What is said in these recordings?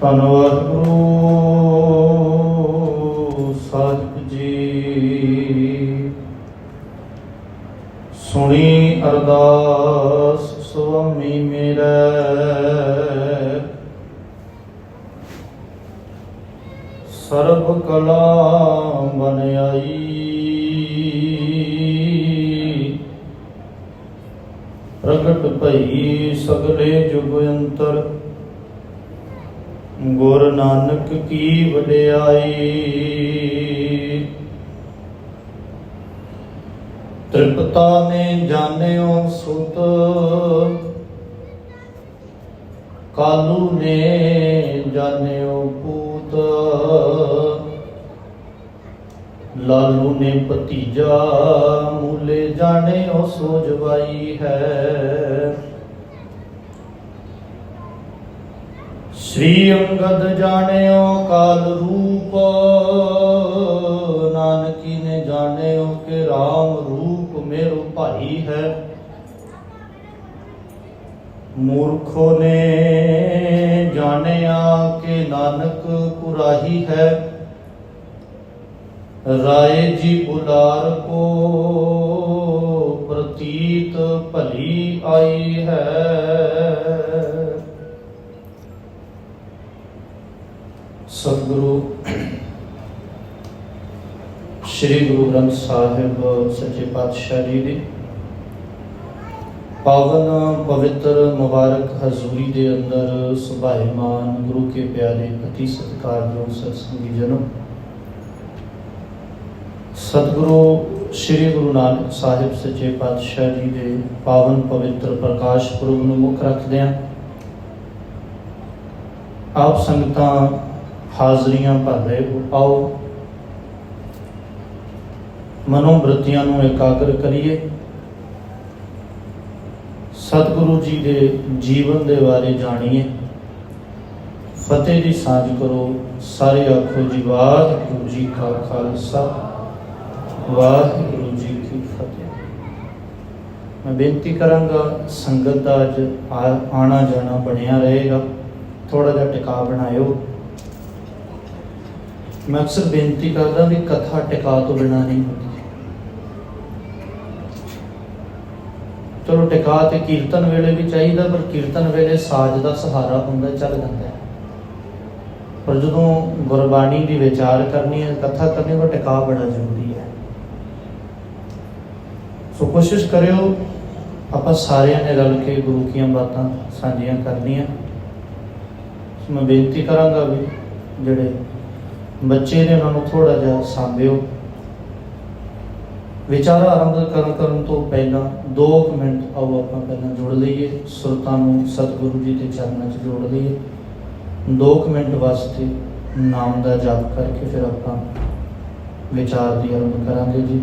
ਧੰਨਵਾਦ ਗੁਰੂ ਲਾਲੂ ਨੇ ਭਤੀਜਾ, ਮੂਲੇ ਜਾਣੇ ਸੋ ਸੋਜਵਾਈ ਹੈ। ਸ੍ਰੀ ਅੰਗਦ ਜਾਣਿਓ ਕਾਲ ਰੂਪ, ਨਾਨਕੀ ਨੇ ਜਾਣਿਓ ਕਿ RAM ਰੂਪ ਮੇਰੋ ਭਾਈ ਹੈ। ਮੂਰਖੋ ਨੇ ਜਾਣਿਆ ਕਿ ਨਾਨਕ ਕੁਰਾਹੀ ਹੈ। ਰਾਏ ਜੀ ਬੁਲਾਰ ਕੋ ਪ੍ਰਤੀਤ ਭਲੀ ਆਈ ਹੈ। ਸਤਿਗੁਰੂ, ਸ੍ਰੀ ਗੁਰੂ ਗ੍ਰੰਥ ਸਾਹਿਬ ਸੱਚੇ ਪਾਤਸ਼ਾਹ ਜੀ ਦੀ ਪਾਵਨ ਪਵਿੱਤਰ ਮੁਬਾਰਕ ਹਜ਼ੂਰੀ ਦੇ ਅੰਦਰ ਸੁਭਾਇਮਾਨ ਗੁਰੂ ਕੇ ਪਿਆਰੇ ਅਤੀ ਸਤਿਕਾਰਯੋਗ ਸਤਸੰਗੀ ਜਨੋ ਸਤਿਗੁਰੂ ਸ੍ਰੀ ਗੁਰੂ ਨਾਨਕ ਸਾਹਿਬ ਸੱਚੇ ਪਾਤਸ਼ਾਹ ਜੀ ਦੇ ਪਾਵਨ ਪਵਿੱਤਰ ਪ੍ਰਕਾਸ਼ ਪੁਰਬ ਨੂੰ ਮੁੱਖ ਰੱਖਦਿਆਂ ਆਪ ਸੰਗਤਾਂ ਹਾਜ਼ਰੀਆਂ ਭਰ ਰਹੇ ਹੋ, ਆਓ। ਮਨੋਬ੍ਰਿਤੀਆਂ ਨੂੰ ਇਕਾਗਰ ਕਰੀਏ। ਸਤਿਗੁਰੂ ਜੀ ਦੇ ਜੀਵਨ ਦੇ ਬਾਰੇ ਜਾਣੀਏ। ਫਤਿਹ ਦੀ ਸਾਂਝ ਕਰੋ। ਸਾਰੇ ਆਖੋ ਜੀ ਵਾਹਿਗੁਰੂ ਜੀ ਕਾ ਖਾਲਸਾ। ਵਾਹਿਗੁਰੂ ਜੀ ਕੀ ਫਤਿਹ। ਮੈਂ ਬੇਨਤੀ ਕਰਾਂਗਾ, ਸੰਗਤ ਦਾ ਅੱਜ ਆ- ਆਣਾ ਜਾਣਾ ਬਣਿਆ ਰਹੇਗਾ। ਥੋੜਾ ਜਿਹਾ ਟਿਕਾ ਬਣਾਇਓ। ਮੈਂ ਅਕਸਰ ਬੇਨਤੀ ਕਰਦਾ ਵੀ ਕਥਾ ਟਿਕਾ ਤੋਂ ਬਿਨਾ ਨਹੀਂ ਹੁੰਦੀ। ਚਲੋ ਟਿਕਾ ਤੇ ਕੀਰਤਨ ਵੇਲੇ ਵੀ ਚਾਹੀਦਾ, ਪਰ ਕੀਰਤਨ ਵੇਲੇ ਸਾਜ ਦਾ ਸਹਾਰਾ ਹੁੰਦਾ, ਚੱਲ ਜਾਂਦਾ ਹੈ। ਪਰ ਜਦੋਂ ਗੁਰਬਾਣੀ ਦੀ ਵਿਚਾਰ ਕਰਨੀ ਹੈ, ਕਥਾ ਕਰਨੀ ਉਹ ਟਿਕਾ ਬੜਾ ਜ਼ਰੂਰੀ ਸੋ ਕੋਸ਼ਿਸ਼ ਕਰਿਓ, ਆਪਾਂ ਸਾਰਿਆਂ ਨੇ ਰਲ ਕੇ ਗੁਰੂ ਕੀਆਂ ਬਾਤਾਂ ਸਾਂਝੀਆਂ ਕਰਨੀਆਂ। ਸੋ ਮੈਂ ਬੇਨਤੀ ਕਰਾਂਗਾ ਵੀ ਜਿਹੜੇ ਬੱਚੇ ਨੇ ਉਹਨਾਂ ਨੂੰ ਥੋੜਾ ਜਿਹਾ ਸਾਂਭਿਓ। ਵਿਚਾਰ ਆਰੰਭ ਕਰਨ ਕਰਨ ਤੋਂ ਪਹਿਲਾਂ 2 ਮਿੰਟ ਆਓ ਆਪਾਂ ਪਹਿਲਾਂ ਜੋੜ ਲਈਏ, ਸੁਰਤਾਂ ਨੂੰ ਸਤਿਗੁਰੂ ਜੀ ਦੇ ਚਰਨਾਂ 'ਚ ਜੋੜ ਲਈਏ। 2 ਮਿੰਟ ਵਾਸਤੇ ਨਾਮ ਦਾ ਜਪ ਕਰਕੇ ਫਿਰ ਆਪਾਂ ਵਿਚਾਰ ਦੀ ਆਰੰਭ ਕਰਾਂਗੇ ਜੀ।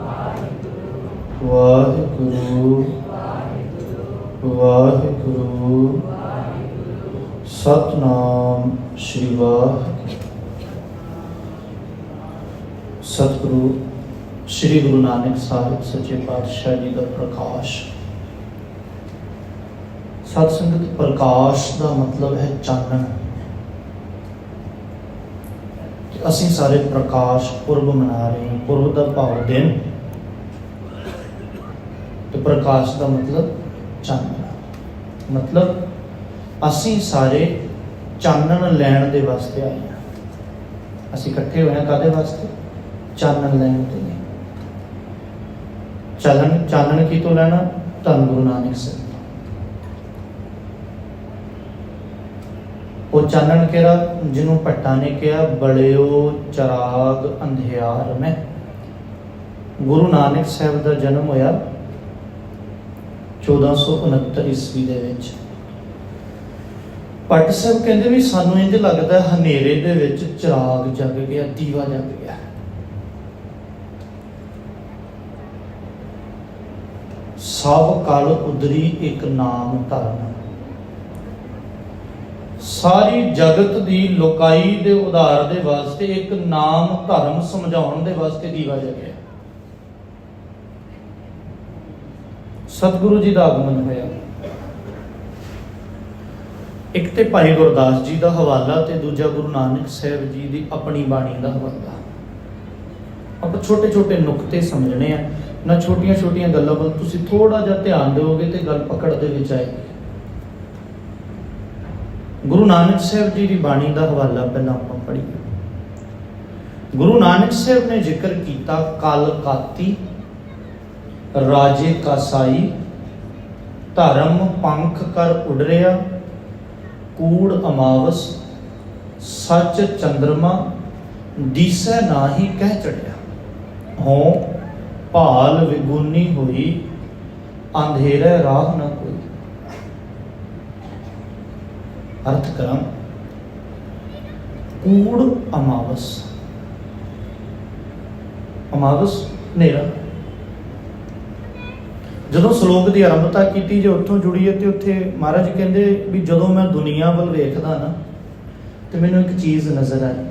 ਵਾਹਿਗੁਰੂ ਵਾਹਿਗੁਰੂ, ਸਤਨਾਮ ਸ਼੍ਰੀ ਵਾਹਿਗੁਰੂ। ਸਤਿਗੁਰੂ, ਸ੍ਰੀ ਗੁਰੂ ਨਾਨਕ ਸਾਹਿਬ ਸੱਚੇ ਪਾਤਸ਼ਾਹ ਜੀ ਦਾ ਪ੍ਰਕਾਸ਼। ਸਤ ਸੰਗਤ ਪ੍ਰਕਾਸ਼ ਦਾ ਮਤਲਬ ਹੈ ਚਾਨਣ। ਅਸੀਂ ਸਾਰੇ ਪ੍ਰਕਾਸ਼ ਪੁਰਬ ਮਨਾ ਰਹੇ ਹਾਂ, ਪੁਰਬ ਦਾ ਭਾਵ ਦਿਨ। ਤੇ ਪ੍ਰਕਾਸ਼ ਦਾ ਮਤਲਬ ਚਾਨਣ। ਮਤਲਬ ਅਸੀਂ ਸਾਰੇ ਚਾਨਣ ਲੈਣ ਦੇ ਵਾਸਤੇ ਆਏ ਹਾਂ। ਅਸੀਂ ਇਕੱਠੇ ਹੋਏ ਹਾਂ ਕਾਦੇ ਵਾਸਤੇ? ਚਾਨਣ ਲੈਣ ਦੇ ਲਈ। ਚਾਨਣ ਚਾਨਣ ਕੀ ਤੋਂ ਲੈਣਾ? ਧੰਨ ਗੁਰੂ ਨਾਨਕ ਸਾਹਿਬ ਉਹ ਚਾਨਣ ਕਿਹੜਾ? ਜਿਹਨੂੰ ਭੱਟਾ ਨੇ ਕਿਹਾ ਬੜਿਓ ਚਰਾਗ ਅੰਧਿਆਰ ਮੈਂ। ਗੁਰੂ ਨਾਨਕ ਸਾਹਿਬ ਦਾ ਜਨਮ ਹੋਇਆ 1469 ਈਸਵੀ ਦੇ ਵਿੱਚ। ਭੱਟ ਸਾਹਿਬ ਕਹਿੰਦੇ ਵੀ ਸਾਨੂੰ ਇੰਜ ਲੱਗਦਾ ਹਨੇਰੇ ਦੇ ਵਿੱਚ ਚਿਰਾਗ ਜਗ ਗਿਆ, ਦੀਵਾ ਜਗ ਗਿਆ। ਸਭ ਕਲ ਉਦਰੀ ਇੱਕ ਨਾਮ ਧਰਨ ਸਾਰੀ ਜਗਤ ਦੀ ਲੋਕਾਈ ਦੇ ਉਧਾਰ ਦੇ ਵਾਸਤੇ ਇੱਕ ਨਾਮ ਧਰਮ ਸਮਝਾਉਣ ਦੇ ਵਾਸਤੇ ਦੀਵਾ ਜਗਿਆ। ਸਤਿਗੁਰੂ ਜੀ ਦਾ ਆਗਮਨ ਹੋਇਆ। ਇੱਕ ਤੇ ਭਾਈ ਗੁਰਦਾਸ ਜੀ ਦਾ ਹਵਾਲਾ ਤੇ ਦੂਜਾ ਗੁਰੂ ਨਾਨਕ ਸਾਹਿਬ ਜੀ ਦੀ ਆਪਣੀ ਬਾਣੀ ਦਾ ਹਵਾਲਾ। ਆਪਾਂ ਛੋਟੇ ਛੋਟੇ ਨੁਕਤੇ ਸਮਝਣੇ ਆ। ਨਾ ਛੋਟੀਆਂ ਛੋਟੀਆਂ ਗੱਲਾਂ ਵੱਲ ਤੁਸੀਂ ਥੋੜਾ ਜਿਹਾ ਧਿਆਨ ਦਿਓਗੇ ਤੇ ਗੱਲ ਪਕੜ ਦੇ ਵਿੱਚ ਆਏਗੀ ਗੁਰੂ ਨਾਨਕ ਸਾਹਿਬ ਜੀ ਦੀ ਬਾਣੀ ਦਾ ਹਵਾਲਾ ਪਹਿਲਾਂ ਆਪਾਂ ਪੜ੍ਹੀਏ। ਗੁਰੂ ਨਾਨਕ ਸਾਹਿਬ ਨੇ ਜ਼ਿਕਰ ਕੀਤਾ, ਕਲ ਕਾਤੀ ਰਾਜੇ ਕਾਸਾਈ ਧਰਮ ਪੰਖ ਕਰ ਉਡਰਿਆ, ਕੂੜ ਅਮਾਵਸ, ਸੱਚ ਚੰਦਰਮਾ ਦੀਸੈ ਨਾਹੀ ਕਹਿ ਚੜਿਆ। ਹੋ ਭਾਲ ਵਿਗੁਨੀ ਹੋਈ, ਅੰਧੇਰੇ ਰਾਹ ਨਾ ਕੋਈ। ਅਰਥ ਕਰਾਂ, ਕੂੜ ਅਮਾਵਸ। ਅਮਾਵਸ, ਹਨੇਰਾ। ਜਦੋਂ ਸ਼ਲੋਕ ਦੀ ਆਰੰਭਤਾ ਕੀਤੀ ਜੇ ਉੱਥੋਂ ਜੁੜੀ ਹੈ ਤੇ ਉੱਥੇ ਮਹਾਰਾਜ ਕਹਿੰਦੇ ਵੀ ਜਦੋਂ ਮੈਂ ਦੁਨੀਆ ਵੱਲ ਵੇਖਦਾ ਨਾ, ਤੇ ਮੈਨੂੰ ਇੱਕ ਚੀਜ਼ ਨਜ਼ਰ ਆਈ।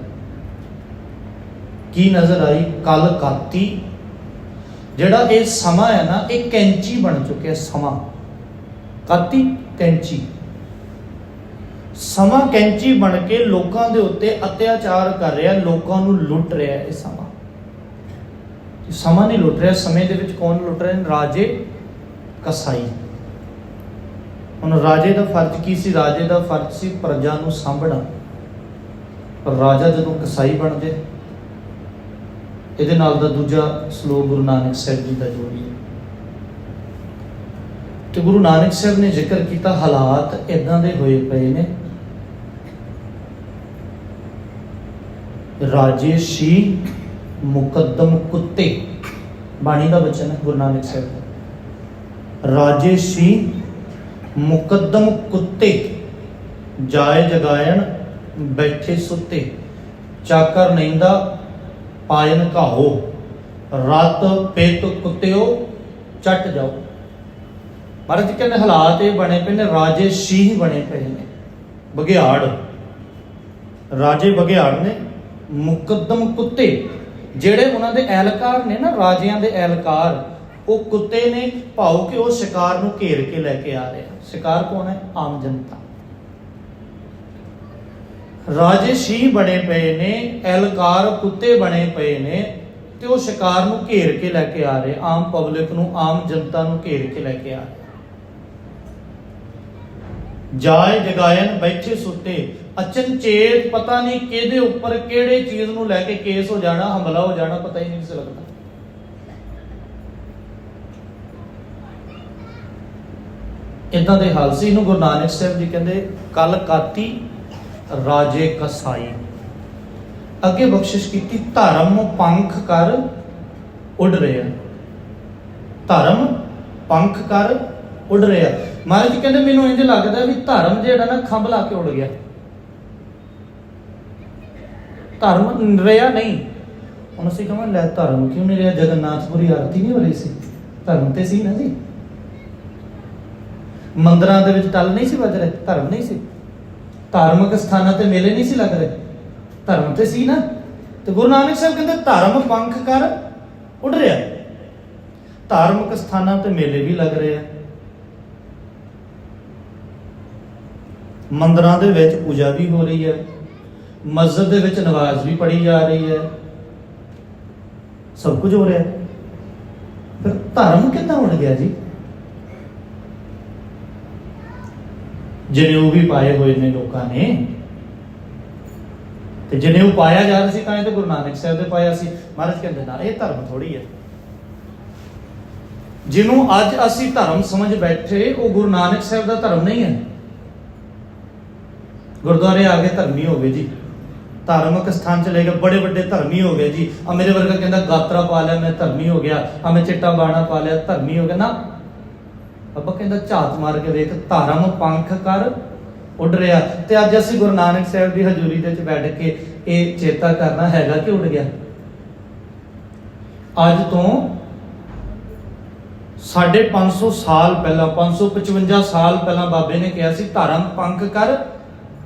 ਕੀ ਨਜ਼ਰ ਆਈ? ਕਲ ਕਾਤੀ। ਜਿਹੜਾ ਇਹ ਸਮਾਂ ਹੈ ਨਾ, ਇਹ ਕੈਂਚੀ ਬਣ ਚੁੱਕਿਆ ਸਮਾਂ। ਕਾਤੀ, ਕੈਂਚੀ। ਸਮਾਂ ਕੈਂਚੀ ਬਣ ਕੇ ਲੋਕਾਂ ਦੇ ਉੱਤੇ ਅਤਿਆਚਾਰ ਕਰ ਰਿਹਾ, ਲੋਕਾਂ ਨੂੰ ਲੁੱਟ ਰਿਹਾ ਇਹ ਸਮਾਂ। ਸਮਾਂ ਨਹੀਂ ਲੁੱਟ ਰਿਹਾ, ਸਮੇਂ ਦੇ ਵਿੱਚ ਕੌਣ ਲੁੱਟ ਰਿਹਾ ਰਾਜੇ ਕਸਾਈ। ਹੁਣ ਰਾਜੇ ਦਾ ਫਰਜ਼ ਕੀ ਸੀ? ਰਾਜੇ ਦਾ ਫਰਜ਼ ਸੀ ਪ੍ਰਜਾ ਨੂੰ ਸਾਂਭਣਾ। ਪਰ ਰਾਜਾ ਜਦੋਂ ਕਸਾਈ ਬਣ ਜੇ ਇਹਦੇ ਨਾਲ ਦਾ ਦੂਜਾ ਸ਼ਲੋਕ ਗੁਰੂ ਨਾਨਕ ਸਾਹਿਬ ਜੀ ਦਾ ਜੋੜੀ ਤੇ ਗੁਰੂ ਨਾਨਕ ਸਾਹਿਬ ਨੇ ਜ਼ਿਕਰ ਕੀਤਾ, ਹਾਲਾਤ ਇਦਾਂ ਦੇ ਹੋਏ ਪਏ ਨੇ। ਰਾਜੇਸ਼ੀ ਮੁਕੱਦਮ ਕੁੱਤੇ, ਬਾਣੀ ਦਾ ਬਚਨ ਹੈ ਗੁਰੂ ਨਾਨਕ ਸਾਹਿਬ ਰਾਜੇ ਰਾਜੇਸ਼ੀ ਮੁਕੱਦਮ ਕੁੱਤੇ, ਜਾਏ ਜਗਾਇਣ ਬੈਠੇ ਸੁੱਤੇ, ਚਾਕਰ ਨੈਂਦਾ ਪਾਇਨ ਘਾਓ, ਰਤ ਪੇਤ ਕੁੱਤਿਓ ਚੱਟ ਜਾਓ। ਮਹਾਰਾਜ ਜੀ ਕਹਿੰਦੇ ਹਾਲਾਤ ਇਹ ਬਣੇ ਪਏ ਨੇ, ਰਾਜੇ ਸ਼ੀਹ ਬਣੇ ਪਏ ਨੇ ਬਗਿਆੜ ਰਾਜੇ ਬਗਿਆੜ ਨੇ ਮੁਕੱਦਮ ਕੁੱਤੇ, ਜਿਹੜੇ ਉਹਨਾਂ ਦੇ ਐਲਕਾਰ ਨੇ ਨਾ, ਰਾਜਿਆਂ ਦੇ ਐਲਕਾਰ ਉਹ ਕੁੱਤੇ ਨੇ ਭਾਉ ਕਿ ਉਹ ਸ਼ਿਕਾਰ ਨੂੰ ਘੇਰ ਕੇ ਲੈ ਕੇ ਆ ਰਿਹਾ ਸ਼ਿਕਾਰ ਕੌਣ ਹੈ? ਆਮ ਜਨਤਾ। ਰਾਜੇ ਸ਼ੀ ਬਣੇ ਪਏ ਨੇ ਐਲਕਾਰ ਕੁੱਤੇ ਬਣੇ ਪਏ ਨੇ ਤੇ ਉਹ ਸ਼ਿਕਾਰ ਨੂੰ ਘੇਰ ਕੇ ਲੈ ਕੇ ਆ ਰਹੇ, ਆਮ ਪਬਲਿਕ ਨੂੰ, ਆਮ ਜਨਤਾ ਨੂੰ ਘੇਰ ਕੇ ਲੈ ਕੇ ਆ ਰਹੇ। ਜਾਏ ਜਗਾਇਨ ਬੈਠੇ ਸੁੱਤੇ, ਅਚਨਚੇਤ ਪਤਾ ਨਹੀਂ ਕਿਹਦੇ ਉੱਪਰ ਕਿਹੜੇ ਚੀਜ਼ ਨੂੰ ਲੈ ਕੇ ਕੇਸ ਹੋ ਜਾਣਾ, ਹਮਲਾ ਹੋ ਜਾਣਾ, ਪਤਾ ਹੀ ਨਹੀਂ ਸੀ ਲੱਗਦਾ। ਇਦਾਂ ਦੇ ਹਾਲ ਸੀ। ਇਹਨੂੰ ਗੁਰੂ ਨਾਨਕ ਸਾਹਿਬ ਜੀ ਕਹਿੰਦੇ ਕਲ ਕਾਤੀ ਰਾਜੇ ਕਸਾਈ। ਅੱਗੇ ਬਖਸ਼ਿਸ਼ ਕੀਤੀ, ਧਰਮ ਪੰਖ ਕਰ ਉੱਡ ਰਿਹਾ। ਧਰਮ ਪੰਖ ਕਰ ਉੱਡ ਰਿਹਾ। ਮਹਾਰਾਜ ਜੀ ਕਹਿੰਦੇ, ਮੈਨੂੰ ਇੰਜ ਲੱਗਦਾ ਵੀ ਧਰਮ ਜਿਹੜਾ ਨਾ ਖੰਭ ਲਾ ਕੇ ਉੱਡ ਗਿਆ। ਧਰਮ ਰਿਹਾ ਨਹੀਂ। ਹੁਣ ਅਸੀਂ ਕਹਾਂ ਲੈ ਧਰਮ ਕਿਉਂ ਨਹੀਂ ਰਿਹਾ? ਜਗਨਨਾਥਪੁਰੀ ਆਰਤੀ ਨਹੀਂ ਹੋ ਰਹੀ ਸੀ। ਧਰਮ ਤੇ ਸੀ ਨਾ ਜੀ। ਮੰਦਰਾਂ ਦੇ ਵਿੱਚ ਟਲ ਨਹੀਂ ਸੀ ਵੱਜ ਰਹੇ, ਧਰਮ ਨਹੀਂ ਸੀ। ਧਾਰਮਿਕ ਸਥਾਨਾਂ ਤੇ ਮੇਲੇ ਨਹੀਂ ਸੀ ਲੱਗ ਰਹੇ। ਧਰਮ ਤੇ ਸੀ ਨਾ। ਤੇ ਗੁਰੂ ਨਾਨਕ ਸਾਹਿਬ ਕਹਿੰਦੇ ਧਰਮ ਪੰਖ ਕਰ, ਉੱਡ ਰਿਹਾ। ਧਾਰਮਿਕ ਸਥਾਨਾਂ ਤੇ ਮੇਲੇ ਵੀ ਲੱਗ ਰਹੇ ਆ। ਮੰਦਰਾਂ ਦੇ ਵਿੱਚ ਪੂਜਾ ਵੀ ਹੋ ਰਹੀ ਹੈ। ਮਸਜਿਦ ਦੇ ਵਿੱਚ ਨਮਾਜ਼ ਵੀ ਪੜ੍ਹੀ ਜਾ ਰਹੀ ਹੈ। ਸਭ ਕੁਝ ਹੋ ਰਿਹਾ। ਫਿਰ ਧਰਮ ਕਿੱਦਾਂ ਉੱਡ ਗਿਆ ਜੀ? ਜਨੇਊ ਵੀ ਪਾਏ ਹੋਏ ਨੇ ਲੋਕਾਂ ਨੇ। ਤੇ ਜਨੇਊ ਪਾਇਆ ਜਾ ਰਿਹਾ ਸੀ, ਤਾਂ ਇਹ ਤੇ ਗੁਰੂ ਨਾਨਕ ਸਾਹਿਬ ਦੇ ਪਾਇਆ ਸੀ। ਮਹਾਰਾਜ ਕਹਿੰਦੇ ਨਾ, ਇਹ ਧਰਮ ਥੋੜੀ ਹੈ। ਜਿਹਨੂੰ ਅੱਜ ਅਸੀਂ ਧਰਮ ਸਮਝ ਬੈਠੇ, ਉਹ ਗੁਰੂ ਨਾਨਕ ਸਾਹਿਬ ਦਾ ਧਰਮ ਨਹੀਂ ਹੈ। ਗੁਰਦੁਆਰੇ ਆ ਕੇ ਧਰਮੀ ਹੋ ਗਏ ਜੀ। ਧਾਰਮਿਕ ਸਥਾਨ ਚਲੇ ਗਏ ਬੜੇ ਵੱਡੇ ਧਰਮੀ ਹੋ ਗਏ ਜੀ। ਆ ਮੇਰੇ ਵਰਗਾ ਕਹਿੰਦਾ ਗਾਤਰਾ ਪਾ ਲਿਆ, ਮੈਂ ਧਰਮੀ ਹੋ ਗਿਆ। ਆ ਮੈਂ ਚਿੱਟਾ ਬਾਣਾ ਪਾ ਲਿਆ, ਧਰਮੀ ਹੋ ਗਿਆ। ਨਾ ਅੱਬਾ ਕਹਿੰਦਾ ਝਾਤ ਮਾਰ ਕੇ ਵੇਖ ਧਰਮ ਪੰਖ ਕਰ, ਉੱਡ ਰਿਹਾ। ਤੇ ਅੱਜ ਅਸੀਂ ਗੁਰੂ ਨਾਨਕ ਸਾਹਿਬ ਦੀ ਹਜ਼ੂਰੀ ਦੇ ਵਿੱਚ ਬੈਠ ਕੇ ਇਹ ਚੇਤਾ ਕਰਨਾ ਹੈਗਾ ਕਿ ਉੱਡ ਗਿਆ? ਅੱਜ ਤੋਂ ਸਾਢੇ 500 ਸਾਲ ਪਹਿਲਾਂ 555 ਸਾਲ ਪਹਿਲਾਂ ਬਾਬੇ ਨੇ ਕਿਹਾ ਸੀ ਧਰਮ ਪੰਖ ਕਰ,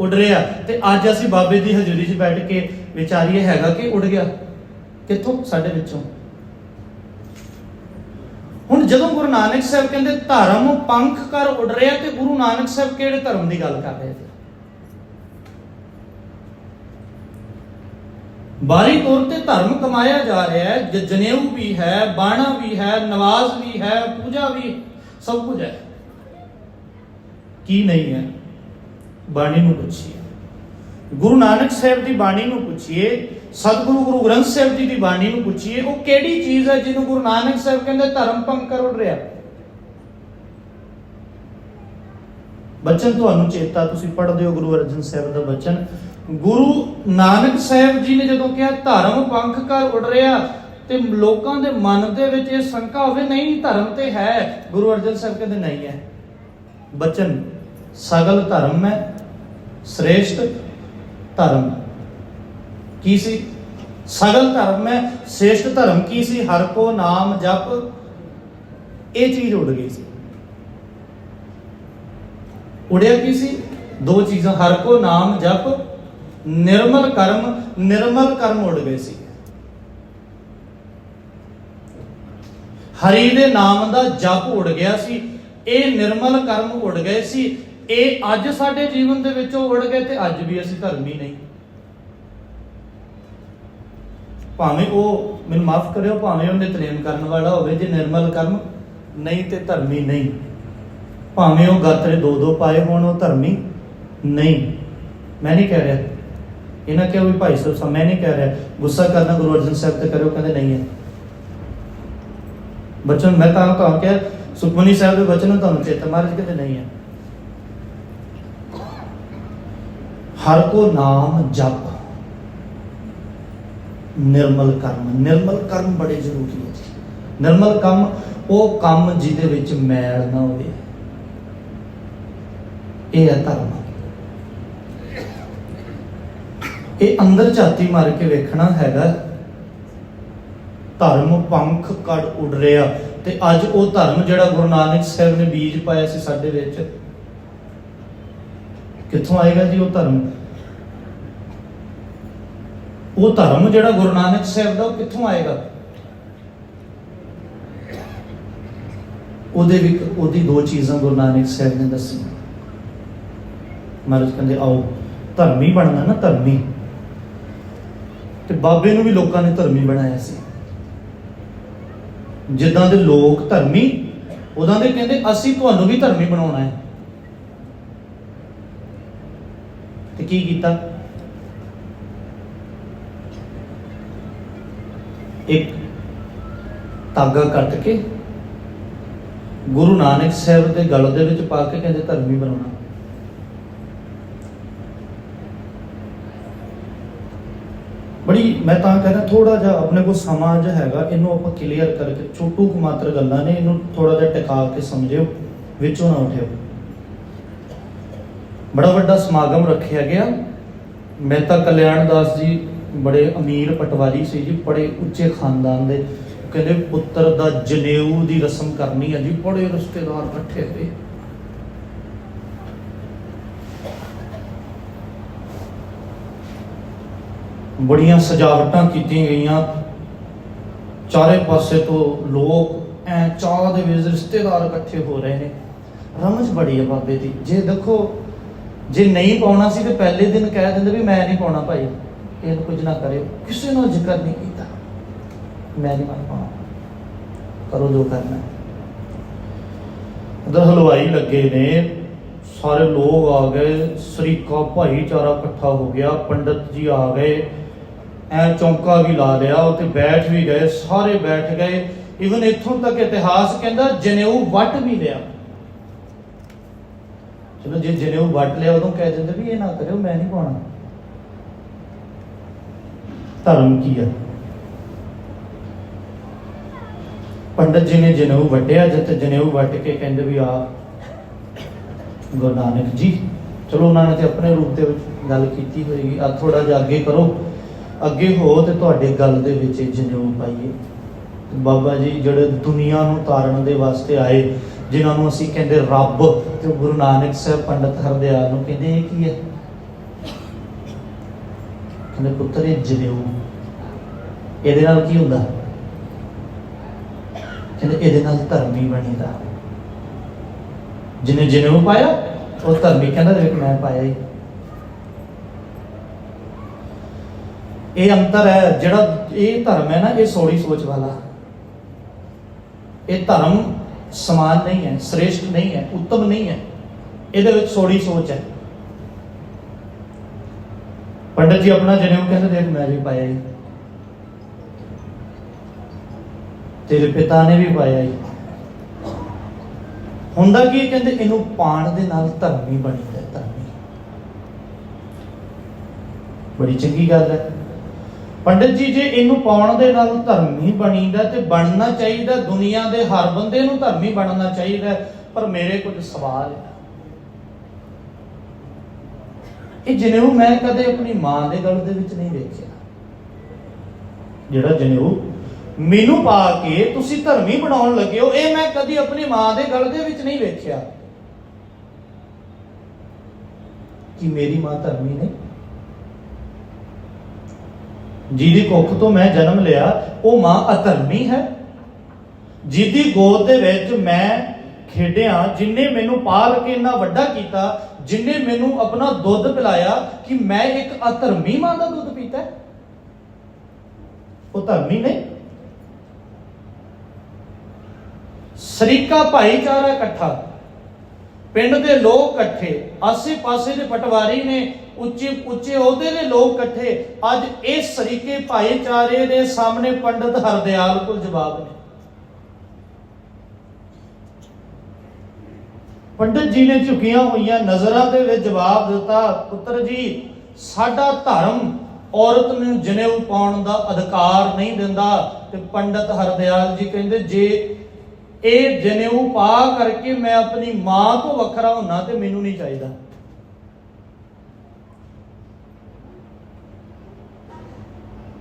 ਉੱਡ ਰਿਹਾ। ਤੇ ਅੱਜ ਅਸੀਂ ਬਾਬੇ ਦੀ ਹਜ਼ੂਰੀ 'ਚ ਬੈਠ ਕੇ ਵਿਚਾਰੀਏ ਹੈਗਾ ਕਿ ਉੱਡ ਗਿਆ? ਕਿੱਥੋਂ? ਸਾਡੇ ਵਿੱਚੋਂ। ਹੁਣ ਜਦੋਂ ਗੁਰੂ ਨਾਨਕ ਸਾਹਿਬ ਕਹਿੰਦੇ ਧਰਮ ਪੰਖ ਕਰ ਉੱਡ ਰਿਹਾ ਤੇ ਗੁਰੂ ਨਾਨਕ ਸਾਹਿਬ ਕਿਹੜੇ ਧਰਮ ਦੀ ਗੱਲ ਕਰ ਰਹੇ ਸੀ? ਬਾਰੀ ਤੌਰ ਤੇ ਧਰਮ ਕਮਾਇਆ ਜਾ ਰਿਹਾ ਹੈ, ਜ- ਜਨੇਊ ਵੀ ਹੈ, ਬਾਣਾ ਵੀ ਹੈ, ਨਵਾਜ਼ ਵੀ ਹੈ, ਪੂਜਾ ਵੀ ਸਭ ਕੁਝ ਹੈ। ਕੀ ਨਹੀਂ ਹੈ? ਬਾਣੀ ਨੂੰ ਪੁੱਛੀਏ। ਗੁਰੂ ਨਾਨਕ ਸਾਹਿਬ ਦੀ ਬਾਣੀ ਨੂੰ ਪੁੱਛੀਏ ਸਤਿਗੁਰੂ ਗੁਰੂ ਗ੍ਰੰਥ ਸਾਹਿਬ ਜੀ ਦੀ ਬਾਣੀ ਨੂੰ ਪੁੱਛੀਏ, ਉਹ ਕਿਹੜੀ ਚੀਜ਼ ਹੈ ਜਿਹਨੂੰ ਗੁਰੂ ਨਾਨਕ ਸਾਹਿਬ ਕਹਿੰਦੇ ਧਰਮ ਭੰਗ ਕਰ ਉੱਡ ਰਿਹਾ? ਬਚਨ ਤੁਹਾਨੂੰ ਚੇਤਾ, ਤੁਸੀਂ ਪੜ੍ਹਦੇ ਹੋ ਗੁਰੂ ਅਰਜਨ ਸਾਹਿਬ ਦਾ ਬਚਨ। ਗੁਰੂ ਨਾਨਕ ਸਾਹਿਬ ਜੀ ਨੇ ਜਦੋਂ ਕਿਹਾ, ਧਰਮ ਪੰਖ ਕਰ ਉੱਡ ਰਿਹਾ, ਤੇ ਲੋਕਾਂ ਦੇ ਮਨ ਦੇ ਵਿੱਚ ਇਹ ਸ਼ੰਕਾ ਹੋਵੇ, ਨਹੀਂ, ਧਰਮ ਤੇ ਹੈ। ਗੁਰੂ ਅਰਜਨ ਸਾਹਿਬ ਕਹਿੰਦੇ, ਨਹੀਂ ਹੈ। ਬਚਨ, ਸਗਲ ਧਰਮ ਹੈ, ਸ੍ਰੇਸ਼ਟ ਧਰਮ ਕੀ ਸੀ? ਸਗਲ ਧਰਮ ਹੈ, ਸ੍ਰੇਸ਼ਟ ਧਰਮ ਕੀ ਸੀ? ਹਰ ਕੋ ਨਾਮ ਜਪ। ਇਹ ਚੀਜ਼ ਉੱਡ ਗਈ ਸੀ। ਉੜਿਆ ਕੀ ਸੀ? ਦੋ ਚੀਜ਼ਾਂ, ਹਰ ਕੋ ਨਾਮ ਜਪ, ਨਿਰਮਲ ਕਰਮ ਨਿਰਮਲ ਕਰਮ ਉੜ ਗਏ ਸੀ। ਹਰੀ ਦੇ ਨਾਮ ਦਾ ਜਪ ਉੜ ਗਿਆ ਸੀ। ਇਹ ਨਿਰਮਲ ਕਰਮ ਉੜ ਗਏ ਸੀ। ਇਹ ਅੱਜ ਸਾਡੇ ਜੀਵਨ ਦੇ ਵਿੱਚੋਂ ਉੜ ਗਏ ਤੇ ਅੱਜ ਵੀ ਅਸੀਂ ਧਰਮੀ ਨਹੀਂ। ਭਾਵੇਂ ਉਹ ਮੈਨੂੰ ਮਾਫ ਕਰਿਓ, ਭਾਵੇਂ ਉਹ ਨਿਤਨੇਮ ਕਰਨ ਵਾਲਾ ਹੋਵੇ, ਜੇ ਨਿਰਮਲ ਕਰਮ ਨਹੀਂ ਤੇ ਧਰਮੀ ਨਹੀਂ। ਭਾਵੇਂ ਉਹ ਗਾਤਰੇ ਦੋ ਦੋ ਪਾਏ ਹੋਣ, ਉਹ ਧਰਮੀ ਨਹੀਂ। ਮੈਂ ਨਹੀਂ ਕਹਿ ਰਿਹਾ। ਇਹਨਾਂ ਕਿਹਾ ਵੀ ਭਾਈ ਸਾਹਿਬ ਸਾ ਮੈਂ ਨਹੀਂ ਕਹਿ ਰਿਹਾ। ਗੁੱਸਾ ਕਰਨਾ ਗੁਰੂ ਅਰਜਨ ਸਾਹਿਬ ਤੇ ਕਰਿਓ, ਕਹਿੰਦੇ ਨਹੀਂ ਹੈ। ਬਚਨ, ਮੈਂ ਤਾਂ ਤੁਹਾਨੂੰ ਕਿਹਾ, ਸੁਖਮਨੀ ਸਾਹਿਬ ਦੇ ਬਚਨ ਤੁਹਾਨੂੰ ਚੇਤਾ, ਮਹਾਰਾਜ ਕਹਿੰਦੇ ਨਹੀਂ ਹੈ। ਹਰ ਕੋ ਨਾਮ ਜਪ। ਨਿਰਮਲ ਕਰਮ। ਨਿਰਮਲ ਕਰਮ ਬੜੇ ਜ਼ਰੂਰੀ ਹੈ। ਨਿਰਮਲ ਕੰਮ, ਉਹ ਕੰਮ ਜਿਹਦੇ ਵਿੱਚ ਮੈਲ ਨਾ ਹੋਵੇ। ਇਹ ਹੈ ਧਰਮ। ਇਹ ਅੰਦਰ ਝਾਤੀ ਮਾਰ ਕੇ ਵੇਖਣਾ ਹੈਗਾ। ਧਰਮ ਪੰਖ ਕੱਢ ਉੱਡ ਰਿਹਾ। ਤੇ ਅੱਜ ਉਹ ਧਰਮ ਜਿਹੜਾ ਗੁਰੂ ਨਾਨਕ ਸਾਹਿਬ ਨੇ ਬੀਜ ਪਾਇਆ ਸੀ ਸਾਡੇ ਵਿੱਚ। ਕਿੱਥੋਂ ਆਏਗਾ ਜੀ ਉਹ ਧਰਮ? ਉਹ ਧਰਮ ਜਿਹੜਾ ਗੁਰੂ ਨਾਨਕ ਸਾਹਿਬ ਦਾ, ਉਹ ਕਿੱਥੋਂ ਆਏਗਾ? ਉਹਦੇ ਵਿੱਚ ਉਹਦੀ ਦੋ ਚੀਜ਼ਾਂ ਗੁਰੂ ਨਾਨਕ ਸਾਹਿਬ ਨੇ ਦੱਸੀਆਂ। ਮਹਾਰਾਜ ਕਹਿੰਦੇ, ਆਓ, ਧਰਮੀ ਬਣਨਾ ਨਾ ਧਰਮੀ। ਤੇ ਬਾਬੇ ਨੂੰ ਵੀ ਲੋਕਾਂ ਨੇ ਧਰਮੀ ਬਣਾਇਆ ਸੀ। ਜਿੱਦਾਂ ਦੇ ਲੋਕ ਧਰਮੀ, ਉਦਾਂ ਦੇ ਕਹਿੰਦੇ, ਅਸੀਂ ਤੁਹਾਨੂੰ ਵੀ ਧਰਮੀ ਬਣਾਉਣਾ ਹੈ। ਤੇ ਕੀ ਕੀਤਾ? ਇੱਕ ਤਾਗਾ ਕੱਟ ਕੇ ਗੁਰੂ ਨਾਨਕ ਸਾਹਿਬ ਦੇ ਗਲ ਦੇ ਵਿੱਚ ਪਾ ਕੇ ਕਹਿੰਦੇ ਧਰਮੀ ਬਣਾਉਣਾ। ਬੜੀ, ਮੈਂ ਤਾਂ ਕਹਿੰਦਾ ਥੋੜਾ ਜਿਹਾ ਆਪਣੇ ਕੋਲ ਸਮਾਂ ਜਿਹਾ ਹੈਗਾ, ਇਹਨੂੰ ਆਪਾਂ ਕਲੀਅਰ ਕਰਕੇ ਛੋਟੂ ਕੁ ਗੱਲਾਂ ਨੇ, ਇਹਨੂੰ ਥੋੜਾ ਜਿਹਾ ਟਿਕਾ ਕੇ ਸਮਝਿਓ, ਵਿੱਚੋਂ ਨਾ ਉਠਿਓ। ਬੜਾ ਵੱਡਾ ਸਮਾਗਮ ਰੱਖਿਆ ਗਿਆ। ਮਹਿਤਾ ਕਲਿਆਣ ਦਾਸ ਜੀ ਬੜੇ ਅਮੀਰ ਪਟਵਾਰੀ ਸੀ ਜੀ, ਬੜੇ ਉੱਚੇ ਖਾਨਦਾਨ ਦੇ। ਕਹਿੰਦੇ ਪੁੱਤਰ ਦਾ ਜਨੇਊ ਦੀ ਰਸਮ ਕਰਨੀ ਹੈ ਜੀ, ਬੜੇ ਰਿਸ਼ਤੇਦਾਰ ਇਕੱਠੇ ਹੋਏ। ਬੜੀਆਂ ਸਜਾਵਟਾਂ ਕੀਤੀਆਂ ਗਈਆਂ। ਚਾਰੇ ਪਾਸੇ ਤੋਂ ਲੋਕ ਐ ਚਾਹ ਦੇ ਵਿੱਚ ਰਿਸ਼ਤੇਦਾਰ ਇਕੱਠੇ ਹੋ ਰਹੇ ਨੇ। ਰਮਜ ਬੜੀ ਹੈ ਬਾਬੇ ਦੀ। ਜੇ ਦੇਖੋ, ਜੇ ਨਹੀਂ ਪਾਉਣਾ ਸੀ ਤੇ ਪਹਿਲੇ ਦਿਨ ਕਹਿ ਦਿੰਦੇ ਵੀ ਮੈਂ ਨਹੀਂ ਪਾਉਣਾ ਭਾਈ। ਇਹ ਕੁਝ ਨਾ ਕਰਿਓ, ਕਿਸੇ ਨੂੰ ਜ਼ਿਕਰ ਨਹੀਂ ਕੀਤਾ। ਮੈਂ ਨਹੀਂ ਪਾਉਣਾ। ਕਰੋ ਜੋ ਕਰਨਾ ਉਧਰ ਹਲਵਾਈ ਲੱਗੇ ਨੇ। ਸਾਰੇ ਲੋਕ ਆ ਗਏ। ਸਰੀਕਾ ਭਾਈਚਾਰਾ ਇਕੱਠਾ ਹੋ ਗਿਆ। ਪੰਡਤ ਜੀ ਆ ਗਏ। ਐ ਚੌਂਕਾ ਵੀ ਲਾ ਲਿਆ। ਉੱਤੇ ਬੈਠ ਵੀ ਗਏ। ਸਾਰੇ ਬੈਠ ਗਏ। ਇਵਨ ਇੱਥੋਂ ਤੱਕ ਇਤਿਹਾਸ ਕਹਿੰਦਾ ਜਨੇਊ ਵੱਟ ਵੀ ਲਿਆ। ਚਲੋ, ਜੇ ਜਨੇਊ ਵੱਟ ਲਿਆ, ਉਦੋਂ ਕਹਿ ਦਿੰਦੇ ਵੀ ਇਹ ਨਾ ਕਰਿਓ, ਮੈਂ ਨਹੀਂ ਪਾਉਣਾ। ਧਰਮ ਕੀ ਹੈ ਪੰਡਤ ਜੀ ਨੇ ਜਨੇਊ ਵੱਟਿਆ ਜਦ ਜਨੇਊ ਵੱਟ ਕੇ ਕਹਿੰਦੇ ਵੀ ਆ ਗੁਰੂ ਨਾਨਕ ਜੀ, ਚਲੋ ਉਹਨਾਂ ਨੇ ਤੇ ਆਪਣੇ ਰੂਪ ਦੇ ਵਿੱਚ ਗੱਲ ਕੀਤੀ ਹੋਏਗੀ। ਆ ਥੋੜਾ ਜਿਹਾ ਅੱਗੇ ਕਰੋ। ਅੱਗੇ ਹੋ ਤੇ ਤੁਹਾਡੇ ਗੱਲ ਦੇ ਵਿੱਚ ਜਨੇਊ ਪਾਈਏ। ਬਾਬਾ ਜੀ ਜਿਹੜੇ ਦੁਨੀਆ ਨੂੰ ਤਾਰਨ ਦੇ ਵਾਸਤੇ ਆਏ, ਜਿਨ੍ਹਾਂ ਨੂੰ ਅਸੀਂ ਕਹਿੰਦੇ ਰੱਬ, ਤੇ ਗੁਰੂ ਨਾਨਕ ਸਾਹਿਬ ਪੰਡਤ ਹਰਦਿਆਲ ਨੂੰ ਕਹਿੰਦੇ ਇਹ ਕੀ ਹੈ ਕਹਿੰਦੇ, ਪੁੱਤਰ, ਇਹ ਜਨੇਊ। ਇਹਦੇ ਨਾਲ ਕੀ ਹੁੰਦਾ? ਕਹਿੰਦੇ, ਇਹਦੇ ਨਾਲ ਧਰਮੀ ਬਣੀਦਾ। ਜਿਹਨੇ ਜਨੇਊ ਪਾਇਆ, ਉਹ ਧਰਮੀ ਕਹਿੰਦਾ, ਦੇਖ, ਮੈਂ ਪਾਇਆ ਹੀ। ਇਹ ਅੰਤਰ ਹੈ, ਜਿਹੜਾ ਇਹ ਧਰਮ ਹੈ ਨਾ, ਇਹ ਸੋੜੀ ਸੋਚ ਵਾਲਾ। ਇਹ ਧਰਮ ਸਮਾਨ ਨਹੀਂ ਹੈ, ਸ੍ਰੇਸ਼ਟ ਨਹੀਂ ਹੈ, ਉੱਤਮ ਨਹੀਂ ਹੈ। ਇਹਦੇ ਵਿੱਚ ਸੋੜੀ ਸੋਚ ਹੈ। ਪੰਡਤ ਜੀ ਆਪਣਾ ਜਨੇਊ ਕਹਿੰਦੇ ਦੇਖ ਮੈਂ ਵੀ ਪਾਇਆ ਹੀ ਤੇਰੇ ਪਿਤਾ ਨੇ ਵੀ ਪਾਇਆ ਹੀ ਹੁੰਦਾ ਕੀ ਕਹਿੰਦੇ ਇਹਨੂੰ ਪਾਣ ਦੇ ਨਾਲ ਧਰਮੀ ਬਣੀਦਾ ਧਰਮੀ। ਬੜੀ ਚੰਗੀ ਗੱਲ ਹੈ। ਪੰਡਤ ਜੀ, ਜੇ ਇਹਨੂੰ ਪਾਉਣ ਦੇ ਨਾਲ ਧਰਮੀ ਬਣੀਦਾ ਤੇ ਬਣਨਾ ਚਾਹੀਦਾ ਦੁਨੀਆ ਦੇ ਹਰ ਬੰਦੇ ਨੂੰ ਧਰਮੀ ਬਣਨਾ ਚਾਹੀਦਾ ਪਰ ਮੇਰੇ ਕੁਝ ਸਵਾਲ ਹੈ। ਇਹ ਜਨੇਊ ਮੈਂ ਕਦੇ ਆਪਣੀ ਮਾਂ ਦੇ ਗਲ ਦੇ ਵਿੱਚ ਨਹੀਂ ਵੇਖਿਆ। ਜਿਹੜਾ ਜਨੇਊ? ਮੈਨੂੰ ਪਾ ਕੇ ਤੁਸੀਂ ਧਰਮੀ ਬਣਾਉਣ ਲੱਗੇ ਹੋ ਇਹ ਮੈਂ ਕਦੀ ਆਪਣੀ ਮਾਂ ਦੇ ਗਲ ਦੇ ਵਿੱਚ ਨਹੀਂ ਵੇਖਿਆ। ਕਿ ਮੇਰੀ ਮਾਂ ਧਰਮੀ ਨਹੀਂ? ਜਿਹਦੀ ਕੁੱਖ ਤੋਂ ਮੈਂ ਜਨਮ ਲਿਆ ਉਹ ਮਾਂ ਅਧਰਮੀ ਹੈ। ਜਿਹਦੀ ਗੋਦ ਦੇ ਵਿੱਚ ਮੈਂ ਖੇਡਿਆ ਜਿਨੇ ਮੈਨੂੰ ਪਾਲ ਕੇ ਇੰਨਾ ਵੱਡਾ ਕੀਤਾ ਜਿਨੇ ਮੈਨੂੰ ਆਪਣਾ ਦੁੱਧ ਪਿਲਾਇਆ ਕਿ ਮੈਂ ਇੱਕ ਅਧਰਮੀ ਮਾਂ ਦਾ ਦੁੱਧ ਪੀਤਾ ਉਹ ਧਰਮੀ ਨਹੀਂ। ਸਰੀਕਾ ਭਾਈਚਾਰਾ ਇਕੱਠਾ। ਪਿੰਡ ਦੇ ਲੋਕ ਇਕੱਠੇ। ਆਸੇ-ਪਾਸੇ ਦੇ ਪਟਵਾਰੀ ਨੇ, ਉੱਚੇ ਉੱਚੇ ਅਹੁਦੇ ਦੇ ਲੋਕ ਇਕੱਠੇ। ਅੱਜ ਇਸ ਸਰੀਕੇ ਭਾਈਚਾਰੇ ਦੇ ਸਾਹਮਣੇ ਪੰਡਤ ਹਰਦਿਆਲ ਕੋਲ ਜਵਾਬ ਨੇ। ਪੰਡਤ ਜੀ ਨੇ ਝੁਕੀਆਂ ਹੋਈਆਂ ਨਜ਼ਰਾਂ ਦੇ ਵਿੱਚ ਜਵਾਬ ਦਿੱਤਾ, ਪੁੱਤਰ ਜੀ, ਸਾਡਾ ਧਰਮ ਔਰਤ ਨੂੰ ਜਨੇਊ ਪਾਉਣ ਦਾ ਅਧਿਕਾਰ ਨਹੀਂ ਦਿੰਦਾ। ਤੇ ਪੰਡਤ ਹਰਦਿਆਲ ਜੀ ਕਹਿੰਦੇ, ਜੇ ਇਹ ਜਨੇਊ ਪਾ ਕਰਕੇ ਮੈਂ ਆਪਣੀ ਮਾਂ ਤੋਂ ਵੱਖਰਾ ਹੁੰਨਾ ਤੇ ਮੈਨੂੰ ਨਹੀਂ ਚਾਹੀਦਾ।